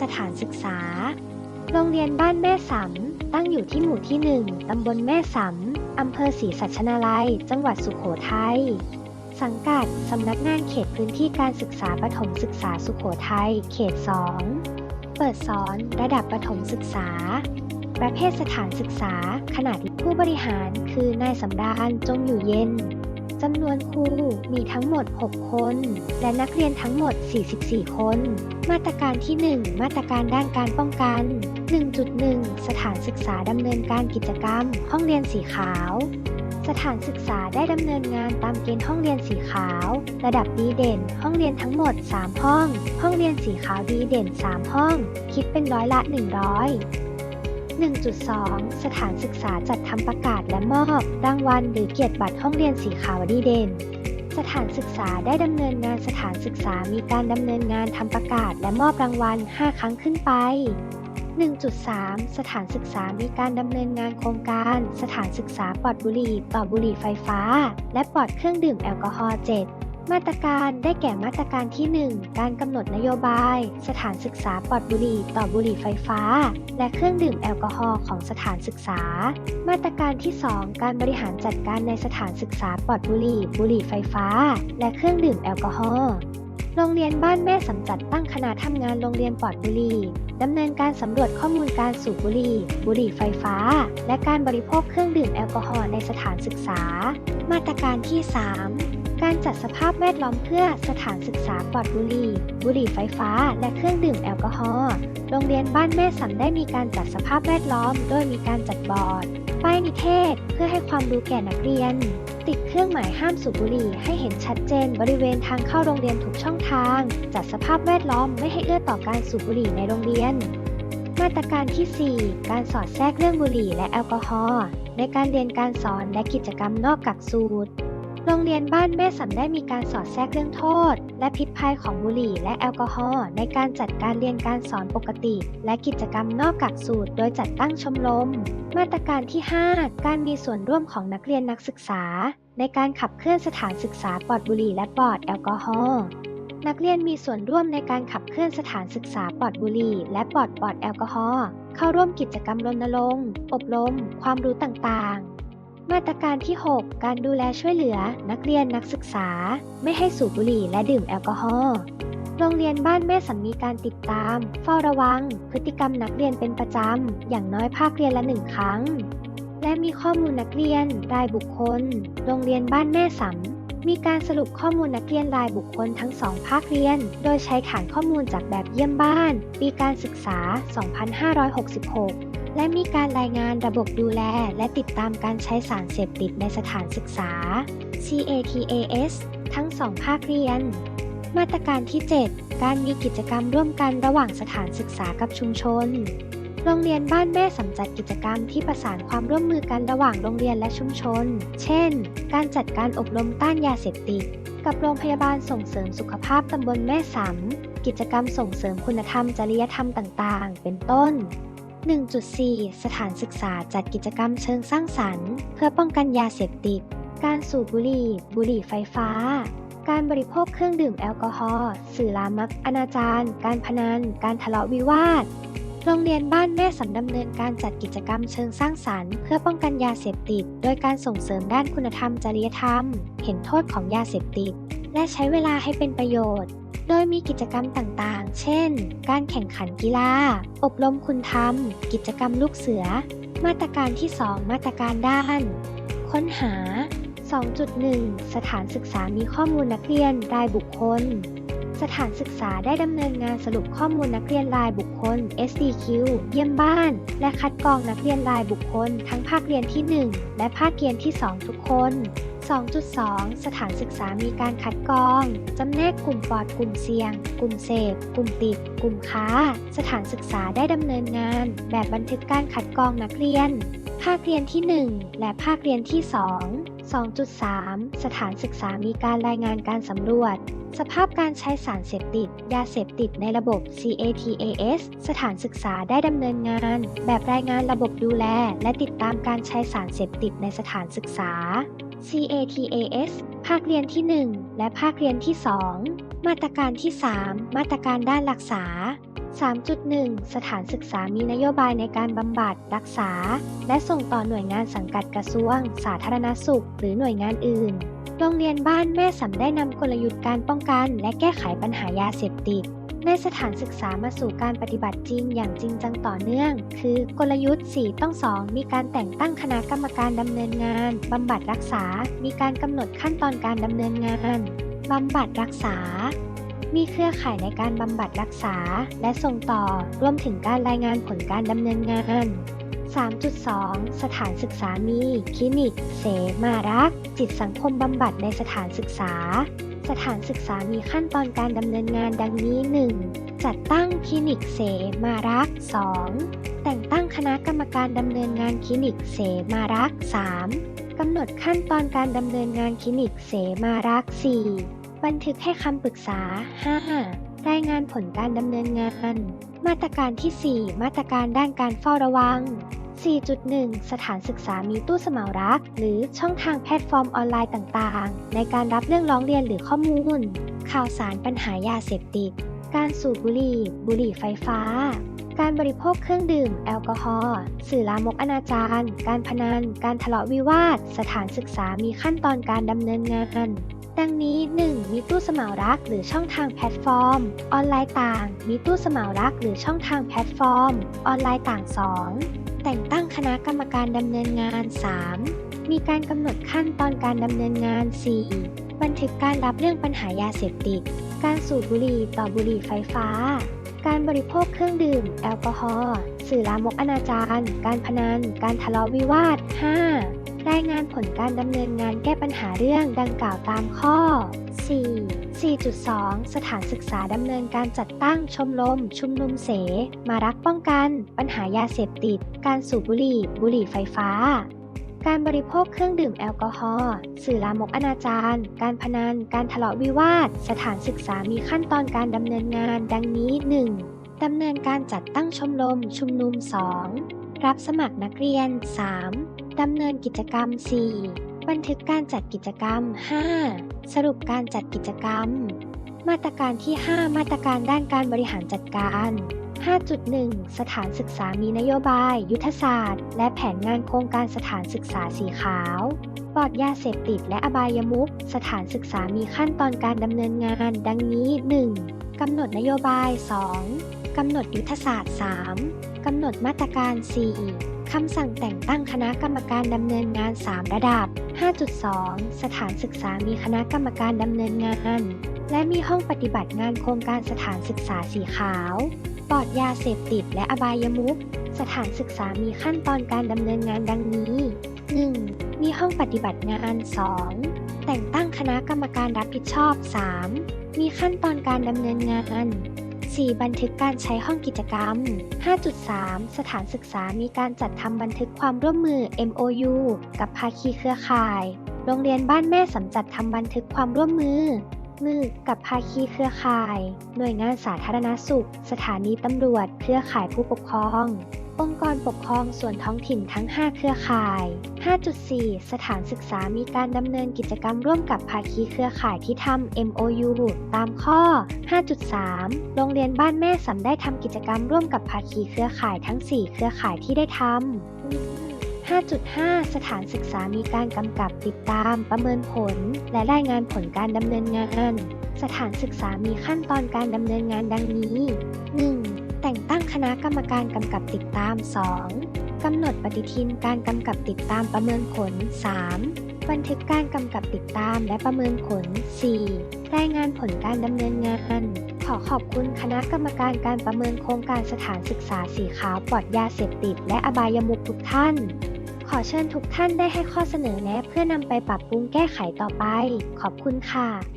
สถานศึกษา โรงเรียนบ้านแม่สำตั้งอยู่ที่หมู่ที่ 1 ตำบลแม่สำอำเภอศรีสัชนาลัย จังหวัดสุโขทัย สังกัด สำนักงานเขตพื้นที่การศึกษาประถมศึกษาสุโขทัย เขต 2 เปิดสอนระดับประถมศึกษา ประเภทสถานศึกษา ขนาดผู้บริหารคือนายสำราญจงอยู่เย็น จำนวนครูมีทั้งหมด 6 คน และนักเรียนทั้งหมด 44 คน มาตรการที่ 1 มาตรการด้านการป้องกัน 1.1 สถานศึกษาดำเนินการกิจกรรม ห้องเรียนสีขาว สถานศึกษาได้ดำเนินงานตามเกณฑ์ห้องเรียนสีขาว ระดับดีเด่น ห้องเรียนทั้งหมด 3 ห้อง ห้องเรียนสีขาวดีเด่น 3 ห้อง คิดเป็นร้อยละ 100 1.2 สถานศึกษาจัดทำประกาศและมอบ รางวัลหรือเกียรติบัตรห้องเรียนสีขาวดีเด่น สถานศึกษาได้ดำเนินงานสถานศึกษามีการดำเนินงานทำประกาศและมอบรางวัล 5 ครั้งขึ้นไป 1.3 สถานศึกษามีการดำเนินงานโครงการ สถานศึกษาปลอดบุหรี่ต่อดบุหรี่ไฟฟ้า และปลอดเครื่องดื่มแอลกอฮอล์ 7 มาตรการได้แก่มาตรการที่ 1 การกำหนดนโยบาย สถานศึกษาปลอดบุหรี่ต่อบุหรี่ไฟฟ้า และเครื่องดื่มแอลกอฮอล์ของสถานศึกษา มาตรการที่ 2 การบริหารจัดการในสถานศึกษาปลอดบุหรี่ บุหรี่ไฟฟ้า และเครื่องดื่มแอลกอฮอล์โรงเรียนบ้านแม่สำจัดตั้งคณะทำงานโรงเรียนปลอดบุหรี่ดำเนินการสำรวจข้อมูลการสูบบุหรี่ บุหรี่ไฟฟ้า และการบริโภคเครื่องดื่มแอลกอฮอล์ในสถานศึกษา มาตรการที่ 3 การจัดสภาพแวดล้อมเพื่อสถานศึกษาปลอดบุหรี่ บุหรี่ไฟฟ้า และเครื่องดื่มแอลกอฮอล์ โรงเรียนบ้านแม่สำได้มีการจัดสภาพแวดล้อม โดยมีการจัดบอร์ด ป้ายนิเทศ เพื่อให้ความรู้แก่นักเรียน ติดเครื่องหมายห้ามสูบบุหรี่ให้เห็นชัดเจนบริเวณทางเข้าโรงเรียนทุกช่องทาง จัดสภาพแวดล้อมไม่ให้เอื้อต่อการสูบบุหรี่ในโรงเรียน มาตรการที่ 4 การสอดแทรกเรื่องบุหรี่และแอลกอฮอล์ในการเรียนการสอนและกิจกรรมนอกกักสูตร โรงเรียนบ้านแม่สำได้มีการสอดแทรกเรื่องโทษ และพิษภัยของบุหรี่และแอลกอฮอล์ในการจัดการเรียนการสอนปกติ และกิจกรรมนอกกักสูตร โดยจัดตั้งชมรม มาตรการที่ 5 การมีส่วนร่วมของนักเรียนนักศึกษา ในการขับเคลื่อนสถานศึกษาปลอดบุหรี่และปลอดแอลกอฮอล์นักเรียนมีส่วนร่วมในการขับเคลื่อนสถานศึกษาปลอดบุหรี่และปลอดปลอดแอลกอฮอล์เข้าร่วมกิจกรรมรณรงค์อบรม ความรู้ต่างๆ มาตรการที่ 6 การดูแลช่วยเหลือ นักเรียนนักศึกษา ไม่ให้สูบบุหรี่และดื่มแอลกอฮอล์โรงเรียนบ้านแม่สำมีการติดตาม เฝ้าระวัง พฤติกรรมนักเรียนเป็นประจำ อย่างน้อยภาคเรียนละหนึ่งครั้ง และมีข้อมูลนักเรียนรายบุคคล โรงเรียนบ้านแม่สำมีการสรุปข้อมูลนักเรียนรายบุคคลทั้งสองภาคเรียน โดยใช้ฐานข้อมูลจากแบบเยี่ยมบ้าน ปีการศึกษา 2566 และมีการรายงานระบบดูแล และติดตามการใช้สารเสพติดในสถานศึกษา CATAS ทั้งสองภาคเรียน มาตรการที่ 7 การมีกิจกรรมร่วมกันระหว่างสถานศึกษากับชุมชน โรงเรียนบ้านแม่สำจัดกิจกรรมที่ประสานความร่วมมือกันระหว่างโรงเรียนและชุมชน เช่น การจัดการอบรมต้านยาเสพติด กับโรงพยาบาลส่งเสริมสุขภาพตำบลแม่สำกิจกรรมส่งเสริมคุณธรรมจริยธรรมต่าง ๆ เป็นต้น 1.4 สถานศึกษาจัดกิจกรรมเชิงสร้างสรรค์ เพื่อป้องกันยาเสพติด การสูบบุหรี่ บุหรี่ไฟฟ้า การบริโภคเครื่องดื่มแอลกอฮอล์ สื่อลามก อนาจารการพนัน การทะเลาะวิวาท โรงเรียนบ้านแม่สำดำเนินการจัดกิจกรรมเชิงสร้างสรรค์ เพื่อป้องกันยาเสพติด โดยการส่งเสริมด้านคุณธรรมจริยธรรม เห็นโทษของยาเสพติด และใช้เวลาให้เป็นประโยชน์ โดยมีกิจกรรมต่างๆ เช่น การแข่งขันกีฬา อบรมคุณธรรม กิจกรรมลูกเสือ มาตรการที่ 2 มาตรการด้าน ค้นหา 2.1 สถานศึกษามีข้อมูลนักเรียนรายบุคคล สถานศึกษาได้ดำเนินงานสรุปข้อมูลนักเรียนรายบุคคล SDQ เยี่ยมบ้าน และคัดกรองนักเรียนรายบุคคล ทั้งภาคเรียนที่ 1 และภาคเรียนที่ 2 ทุกคน 2.2 สถานศึกษามีการคัดกรอง จำแนกกลุ่มปลอดกลุ่มเสี่ยง กลุ่มเสพ กลุ่มติด กลุ่มค้า สถานศึกษาได้ดำเนินงาน แบบบันทึกการคัดกรองนักเรียน ภาคเรียนที่ 1 และภาคเรียนที่ 2 2.3 สถานศึกษามีการรายงานการสำรวจ สภาพการใช้สารเสพติด ยาเสพติดในระบบ CATAS สถานศึกษาได้ดำเนินงาน แบบรายงานระบบดูแล และติดตามการใช้สารเสพติดในสถานศึกษา CATAS ภาคเรียนที่ 1 และภาคเรียนที่ 2 มาตรการที่ 3 มาตรการด้านรักษา 3.1 สถานศึกษามีนโยบายในการบำบัด รักษา และส่งต่อหน่วยงานสังกัดกระทรวง สาธารณสุข หรือหน่วยงานอื่น โรงเรียนบ้านแม่สำได้นำกลยุทธ์การป้องกัน และแก้ไขปัญหายาเสพติด ในสถานศึกษามาสู่การปฏิบัติจริงอย่างจริงจังต่อเนื่อง คือกลยุทธ์ 4 ต้อง 2 มีการแต่งตั้งคณะกรรมการดำเนินงานบำบัดรักษา มีการกำหนดขั้นตอนการดำเนินงานบำบัดรักษา มีเครือข่ายในการบำบัดรักษา และส่งต่อ รวมถึงการรายงานผลการดำเนินงาน 3.2 สถานศึกษามี คลินิก เสมารัก จิตสังคมบำบัดในสถานศึกษา สถานศึกษามีขั้นตอนการดำเนินงานดังนี้ 1. จัดตั้งคลินิกเสมารัก 2. แต่งตั้งคณะกรรมการดำเนินงานคลินิกเสมารัก 3. กำหนดขั้นตอนการดำเนินงานคลินิกเสมารัก 4. บันทึกให้คำปรึกษา 5. รายงานผลการดำเนินงาน มาตรการที่ 4 มาตรการด้านการเฝ้าระวัง 4.1 สถานศึกษามีตู้สมารัก หรือช่องทางแพลตฟอร์มออนไลน์ต่างๆ ในการรับเรื่องร้องเรียนหรือข้อมูล ข่าวสารปัญหายาเสพติด การสูบบุหรี่ บุหรี่ไฟฟ้า การบริโภคเครื่องดื่ม แอลกอฮอล์ สื่อลามกอนาจารการพนัน การทะเลาะวิวาท สถานศึกษามีขั้นตอนการดำเนินงาน ดังนี้ 1. มีตู้สมารักหรือช่องทางแพลตฟอร์ม ออนไลน์ต่าง มีตู้สมารักหรือช่องทางแพลตฟอร์ม ออนไลน์ต่าง 2. แต่งตั้งคณะกรรมการดำเนินงาน 3. มีการกำหนดขั้นตอนการดำเนินงาน 4. บันทึกการรับเรื่องปัญหายาเสพติด การสูบบุหรี่ต่อบุหรี่ไฟฟ้า การบริโภคเครื่องดื่ม แอลกอฮอล์สื่อลามกอนาจารการพนัน การทะเลาะวิวาท 5. รายงานผลการดำเนินงานแก้ปัญหาเรื่องดังกล่าวตามข้อ 4. 4.2 สถานศึกษาดำเนินการจัดตั้งชมรมชุมนุมเส มารักป้องกัน ปัญหายาเสพติด การสูบบุหรี่ บุหรี่ไฟฟ้า การบริโภคเครื่องดื่มแอลกอฮอล์สื่อลามกอนาจารการพนัน การทะเลาะวิวาท สถานศึกษามีขั้นตอนการดำเนินงาน ดังนี้ 1. ดำเนินการจัดตั้งชมรมชุมนุม 2. รับสมัครนักเรียน 3. ดำเนินกิจกรรม 4. บันทึกการจัดกิจกรรม 5. สรุปการจัดกิจกรรม มาตรการที่ 5 มาตรการด้านการบริหารจัดการ 5.1 สถานศึกษามีนโยบาย ยุทธศาสตร์ และแผนงานโครงการสถานศึกษาสีขาวปลอดยาเสพติดและอบายมุขสถานศึกษามีขั้นตอนการดำเนินงาน ดังนี้ 1. กำหนดนโยบาย 2. กำหนดยุทธศาสตร์ 3. กำหนดมาตรการ 4. คำสั่งแต่งตั้งคณะกรรมการดำเนินงาน 3 ระดับ 5.2 สถานศึกษามีคณะกรรมการดำเนินงาน และมีห้องปฏิบัติงานโครงการสถานศึกษาสีขาวปลอดยาเสพติดและอบายมุขสถานศึกษามีขั้นตอนการดำเนินงานดังนี้ 1. มีห้องปฏิบัติงาน 2. แต่งตั้งคณะกรรมการรับผิดชอบ 3. มีขั้นตอนการดำเนินงาน 4. บันทึกการใช้ห้องกิจกรรม 5.3 สถานศึกษามีการจัดทำบันทึกความร่วมมือ MOU กับภาคีเครือข่าย โรงเรียนบ้านแม่สำจัดทำบันทึกความร่วมมือ มือกับภาคีเครือข่าย หน่วยงานสาธารณสุข สถานีตำรวจ เครือข่ายผู้ปกครอง องค์กรปกครองส่วนท้องถิ่นทั้ง 5 เครือข่าย 5.4 สถานศึกษามีการดำเนินกิจกรรมร่วมกับภาคีเครือข่ายที่ทำ MOU ตามข้อ 5.3 โรงเรียนบ้านแม่สำได้ทำกิจกรรมร่วมกับภาคีเครือข่ายทั้ง 4 เครือข่ายที่ได้ทำ5.5 สถานศึกษามีการกำกับติดตาม ประเมินผล และรายงานผลการดำเนินงาน สถานศึกษามีขั้นตอนการดำเนินงานดังนี้ 1. แต่งตั้งคณะกรรมการกำกับติดตาม 2. กำหนดปฏิทินการกำกับติดตามประเมินผล 3. บันทึกการกำกับติดตามและประเมินผล 4. รายงานผลการดำเนินงาน ขอขอบคุณคณะกรรมการการประเมินโครงการสถานศึกษาสีขาวปลอดยาเสพติด และอบายมุขทุกท่านขอเชิญทุกท่านได้ให้ข้อเสนอแนะเพื่อนำไปปรับปรุงแก้ไขต่อไป ขอบคุณค่ะ